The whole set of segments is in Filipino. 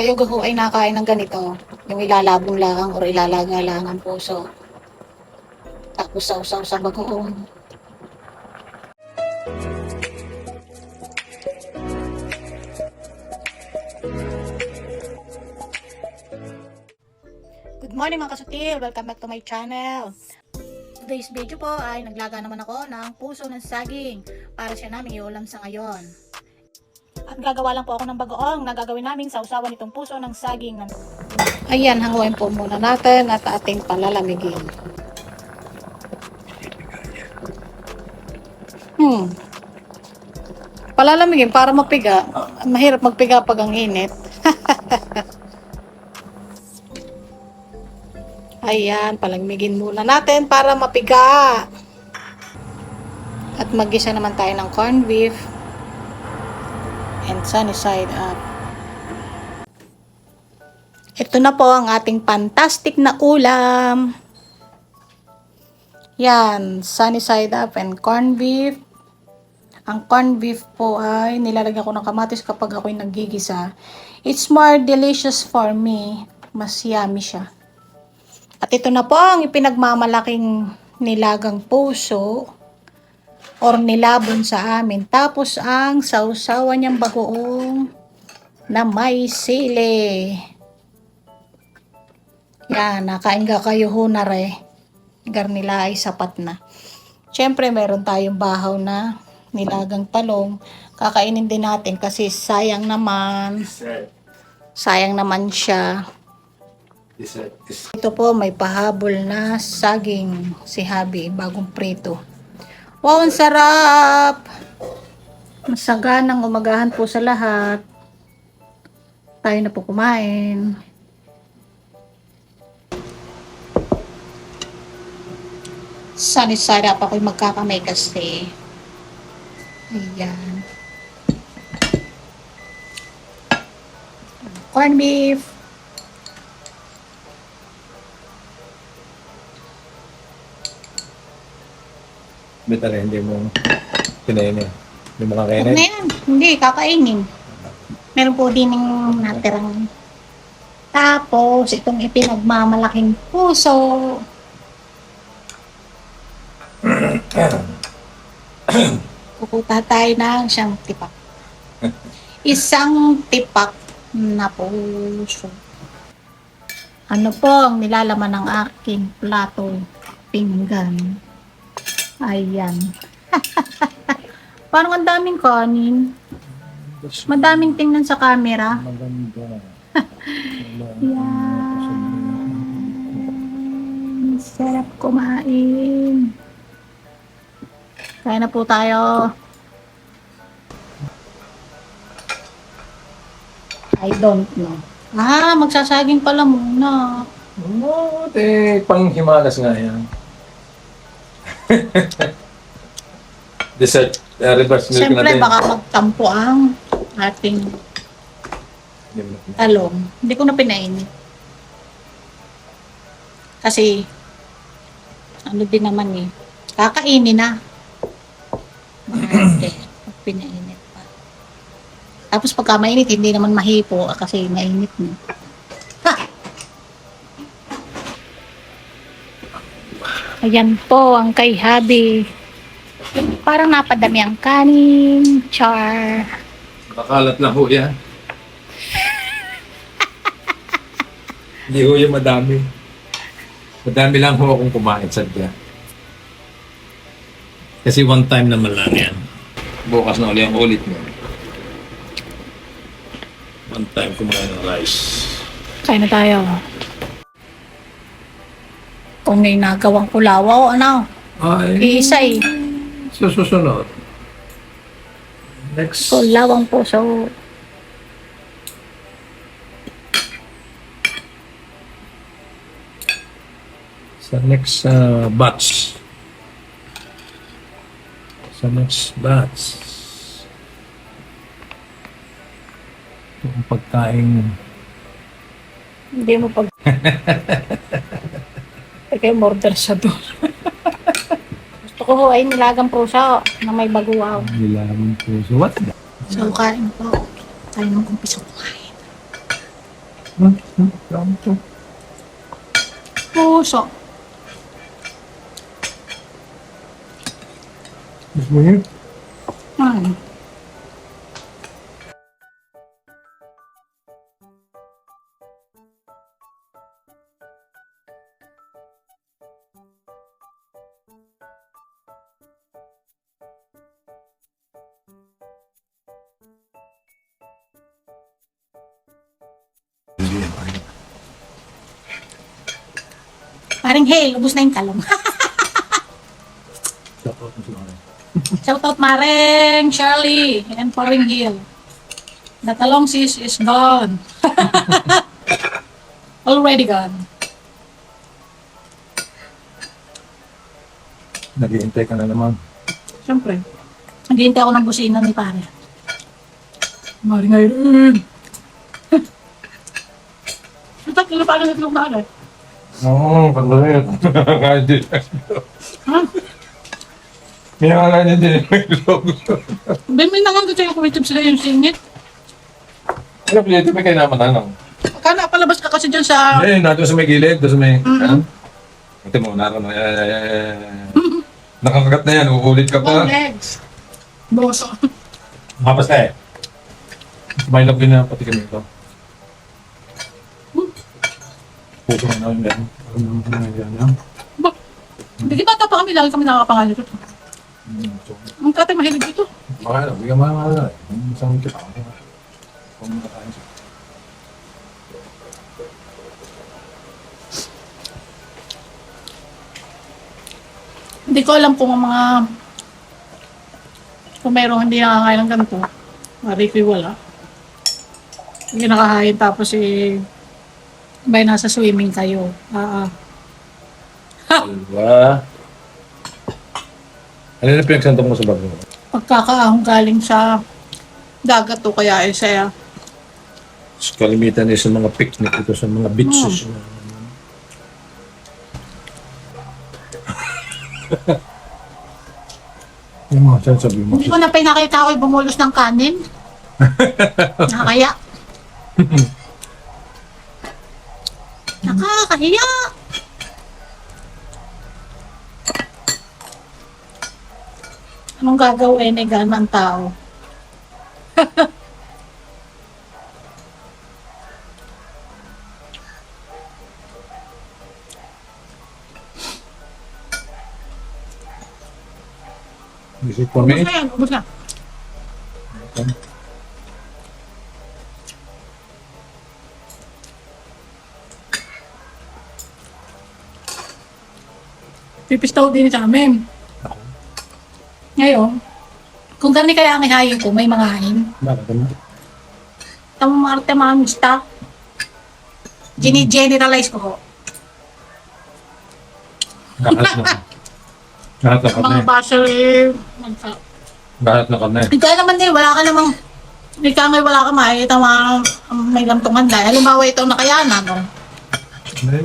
Kayo ho ay nakain ng ganito. Yung ilalabong lang or ilalaga lang ang puso. Tapos sausaw sa bagoong. Good morning mga kasutil! Welcome back to my channel. Today's video po ay naglaga naman ako ng puso ng saging para siya namin iulam sa ngayon. At gagawa lang po ako ng bagoong na gagawin namin sa usawan itong puso ng saging. Ayan, hanguin po muna natin at ating palalamigin. Hmm. Palalamigin para mapiga. Mahirap magpiga pag ang init. Ayan, palamigin muna natin para mapiga. At magisa naman tayo ng corned beef and sunny side up. Ito na po ang ating fantastic na ulam. Yan, sunny side up and corned beef. Ang corned beef po ay nilalagyan ko ng kamatis kapag ako'y naggigisa. It's more delicious for me. Mas yummy siya. At ito na po ang ipinagmamalaking nilagang puso or nilabon sa amin. Tapos ang sausawan niyang bagoong na may sili. Yan, nakain ka kayo hunare. Garnila ay sapat na. Siyempre, meron tayong bahaw na nilagang talong. Kakainin din natin kasi sayang naman. Sayang naman siya. Ito po, may pahabol na saging si Habi, bagong prito. Wow, ang sarap! Masaganang umagahan po sa lahat. Tayo na po kumain. Sunny side up ako'y magkakamay kasi. Ayan. Corned beef. Rin, hindi mo kinain eh. Hindi mo kakainin. Ano yan? Hindi, kakainin. Meron po din yung natirang. Tapos, itong ipinagmamalaking puso. Kukuta tayo ng siyang tipak. Isang tipak na puso. Ano po ang nilalaman ng aking plato? Pinggan. Ayan. Parang ang daming kanin. Madaming tingnan sa camera. Maganda. Yan. Sarap kumain. Kaya na po tayo. I don't know. Ah, magsasaging pala muna. No, te, pang himalas nga yan. Dessert. Uh, reverse milk Siyempre, natin. baka magtampo ang ating talong. Hindi ko na pinainit. Kasi, ano din naman eh, kakainin na. Mahal eh, pag pinainit pa. Tapos pagka mainit, hindi naman mahipo ah, kasi mainit na. Ayan po ang kay Habi. Parang napadami ang kanin, char. Makalat na ho yan. Hindi ho yung madami. Madami lang ho akong kumain sadya. Kasi one time naman lang yan. Bukas na ulit ang ulit mo. One time kumain ng rice. Kain na tayo. Kung may nagawang kulawa o ano, Ay, iisa eh. susunod. Next. Kulawang puso. Sa next uh, batch. Sa next batch. Ito ang pagkain. Hindi mo pag... Kaya order sa doon. Gusto ko ho ay nilagang puso na may baguaw. Nilaman puso. What? So, kain po. Tayo nang kumpisa kumain. Hmm? Hmm? Dami to. Puso. Gusto mo yun? Ay. Parang hey, ubus na yung talong. Shout out Mareng, Shirley, and Paring Hill. The talong sis is gone. Already gone. Naghihintay ka na naman. Siyempre. Naghihintay ako ng busina ni pare. Mari ngayon. Ang tatlo pa lang itlog na agad. Oo, pagbalit. Kahit di. Ha? Kaya nga din may logo. Bimil na nga ko sa'yo kumitib sila yung singit. Ano ba kayo naman ano? Kana palabas ka kasi dyan sa... Eh, natin sa may gilid, doon sa may... Ano? Ate mo, naroon na. Ay, ay, ay, ay. Nakakagat na yan, uulit ka pa. legs. Boso. Mapas na eh. May log din na pati kami ito. Puso na namin yan. Ano naman yan yan? Ba? Hindi bata pa kami, lagi kami nakakapangalan dito. Ang tatay mahilig dito. Baka lang, bigyan mo na nga. Kung saan kita. Kung makakain siya. Hindi ko alam kung ang mga kung mayroong hindi nakakain ng ganito. Marikoy wala. Hindi nakahain tapos eh may nasa swimming kayo. Ah, ah. Alwa. Ano na pinagsantok mo sa bag mo? pagkakaahong galing sa dagat to kaya saya. Sa kalimitan eh sa mga picnic ito, sa mga beaches. Yung mga sasabi mo. Hindi ko na pinakita ko bumulos ng kanin. Nakakaya. Nakakahiya. Anong gagawin eh, gano'n ang tao? Is it for me? Ubus na yan, ubus na. Pipistaw din sa amin. Ngayon, kung gani kaya ang ihayin ko, may mga hain. Bakit ano? Tama mga arte mga mista. Gini-generalize ko ho. Gahat na. Gahat na ka na Mga eh. basher eh. magsa- Gahat na ka na eh. Hindi naman din, wala ka namang hindi ka ngay wala ka makikita mga um, may gantungan na. Halimbawa ito nakayanan. No?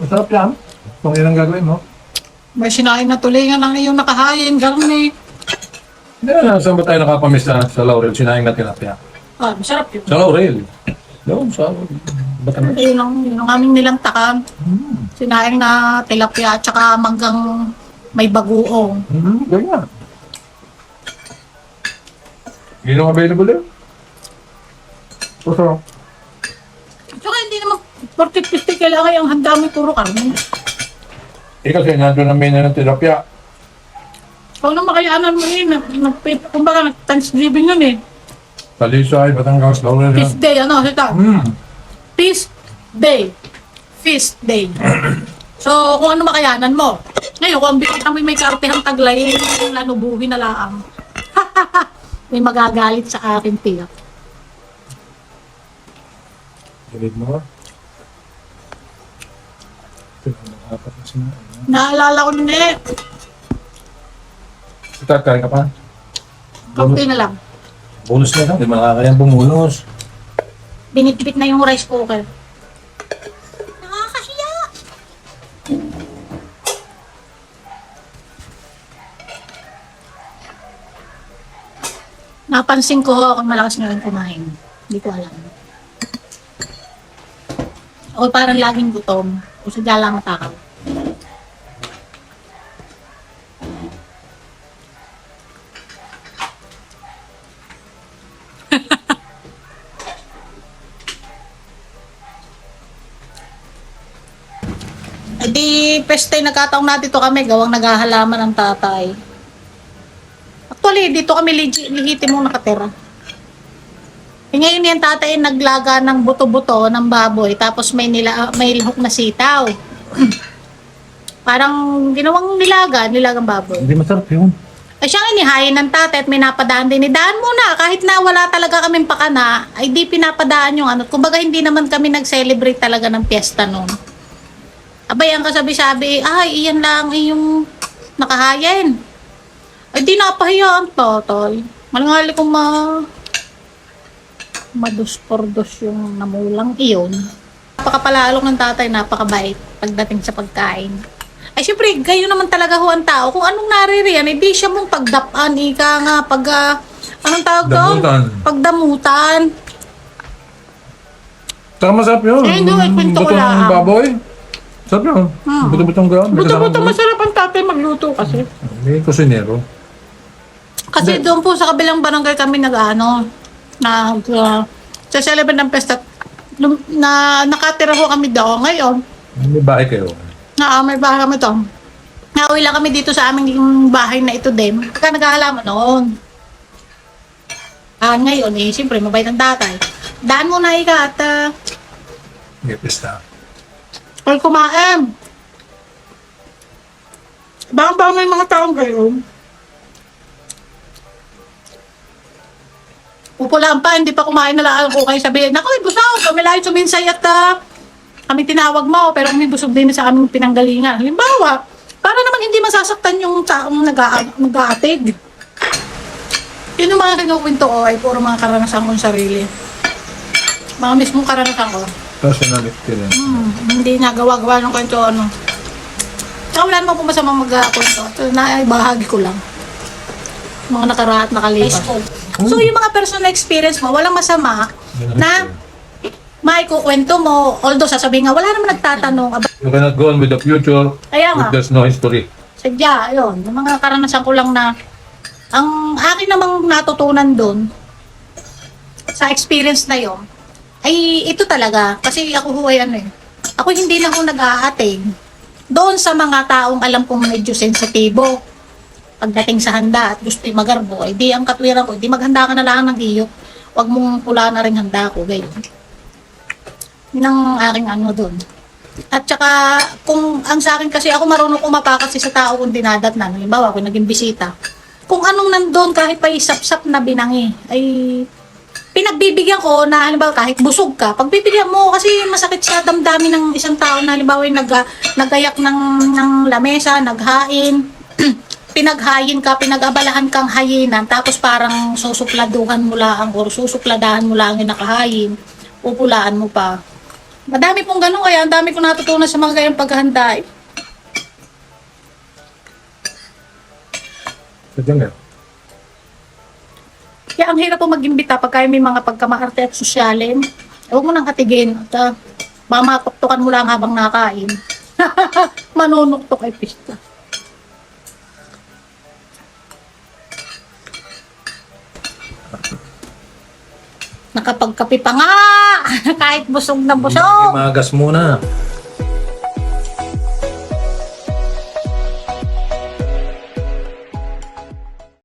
Masarap yan. Kung yan ang gagawin mo. May sinain na tulingan ng iyong nakahayin. Ganun eh. Na, saan ba tayo nakapamiss na sa Laurel? Sinayang na tilapia. Ah, masarap yun. Sa Laurel. Doon, sa Batangas. Yun ang, yun ang aming nilantakan. Hmm. Sinaing na tilapia at saka manggang may bagoong. Hmm, ganyan. Yun ang available eh. Masarap. At saka hindi naman porkit pisti kailangan yung handa mo puro karne. Eh kasi nandun ang menu ng tilapia. Kung na makayanan mo eh, nag, nag, kumbaga nag-thanksgiving yun eh. Talisay, Batangas, Laurel. Feast day, ano, sita. Hmm. Feast day. Feast day. So, kung ano makayanan mo. Ngayon, kung bigyan kami may kartehang taglay, yung lanubuhin na laang. may magagalit sa akin, tiyak. Galit mo. Ito, nakakapat na sinain. Naalala ko nun eh, kain ka pa? kaunti na lang. Bonus na lang. Hindi mo nakakayang bumunos. Binitbit na yung rice cooker. Nakakahiya! Napansin ko kung malakas ngayon kumain. Hindi ko alam. O parang laging gutom. O sadya lang matakaw. Eh di, peste nagkataong na dito kami, gawang naghahalaman ng tatay. Actually, dito kami legit, lehitimong nakatira. Eh, ngayon yung tatay naglaga ng buto-buto ng baboy, tapos may, nila, may lihok na sitaw. Parang ginawang nilaga, nilagang baboy. Hindi masarap yun. Ay siyang inihayin ng tatay at may napadaan din. Idaan muna, kahit na wala talaga kaming pakana, ay di pinapadaan yung ano. Kumbaga hindi naman kami nag-celebrate talaga ng piyesta noon. Abay, ang kasabi-sabi, ay, iyan lang ay yung nakahayin. Ay, di napahiyaan to, tol. Malangali kong ma... Madus-pordos yung namulang iyon. Napakapalalong ng tatay, napakabait pagdating sa pagkain. Ay, syempre, gayo naman talaga ho ang tao. Kung anong naririyan, hindi siya mong pagdapaan, ika nga, pag, ah, anong tawag doon? Damutan. Pagdamutan. Saka masarap yun. Eh, hindi, may kwento ko lang. ng baboy. Sarap yun. Hmm. Buto-butong ground. May Buto-buto kasamang- masarap ang tatay magluto kasi. May kusinero. Kasi doon po sa kabilang barangay kami nag-ano, nag, uh, sa celebrate ng pesta, lum- na nakatira ho kami doon ngayon. May bahay kayo. Na may bahay kami to. Nauwi lang kami dito sa aming bahay na ito din. Kaya naghahalaman noon. Ah, ngayon eh, siyempre, mabait ang tatay. Daan mo na ika at uh, May pista. Ay kumain. Baka ba may mga taong gayon? Pupulaan pa, hindi pa kumain na lang ako kayo sabihin, Naku, busog, kami lahat suminsay at ah, kami tinawag mo, pero may busog din sa aming pinanggalingan. Halimbawa, para naman hindi masasaktan yung taong nag- nag-aatig. Yun yung mga kinukwento ko ay puro mga karanasan kong sarili. Mga mismong karanasan ko. Personal experience. Hmm, hindi niya gawa-gawa ng kwento ano. Saka wala naman po masama mag-kwento. So, naibahagi ko lang. Mga nakaraat nakalipas. So, yung mga personal experience mo, walang masama na maikukwento mo. Although, sasabihin nga, wala naman nagtatanong. Aba, You cannot go on with the future Kaya nga, if there's no history. sadya, yun. Yung mga karanasan ko lang na ang akin namang natutunan doon sa experience na yon ay ito talaga. Kasi ako ho ay ano eh. Ako hindi na ako nag-aating doon sa mga taong alam kong medyo sensitibo pagdating sa handa at gusto magarbo, ay di ang katwiran ko, di maghanda ka na lang ng iyo. Huwag mong pula na rin handa ko, gayon. Yun ang aking ano doon. At saka, kung ang sa akin kasi ako marunong kumapa kasi sa tao kung dinadat na. Halimbawa, ako naging bisita. Kung anong nandun, kahit pa isap-sap na binangi, ay pinagbibigyan ko na halimbawa kahit busog ka, pagbibigyan mo kasi masakit sa damdamin ng isang tao na halimbawa yung nag, nagayak ng, ng lamesa, naghain, pinaghayin ka, pinag-abalahan kang hayinan, tapos parang susupladuhan mo lang or susupladahan mo lang yung nakahayin, pupulaan mo pa. Madami pong ganun kaya ang dami kong natutunan sa mga gayang paghahanda. eh. Sadyang nga. Kaya ang hirap po mag-imbita pagka may mga pagkamaarte at sosyalin. Eh, Huwag mo nang hatigin. At uh, mamatuktukan mo lang habang nakain. Manunuktok ay pista. Nakapagkapi pa nga! Kahit busog na busog! Magas muna.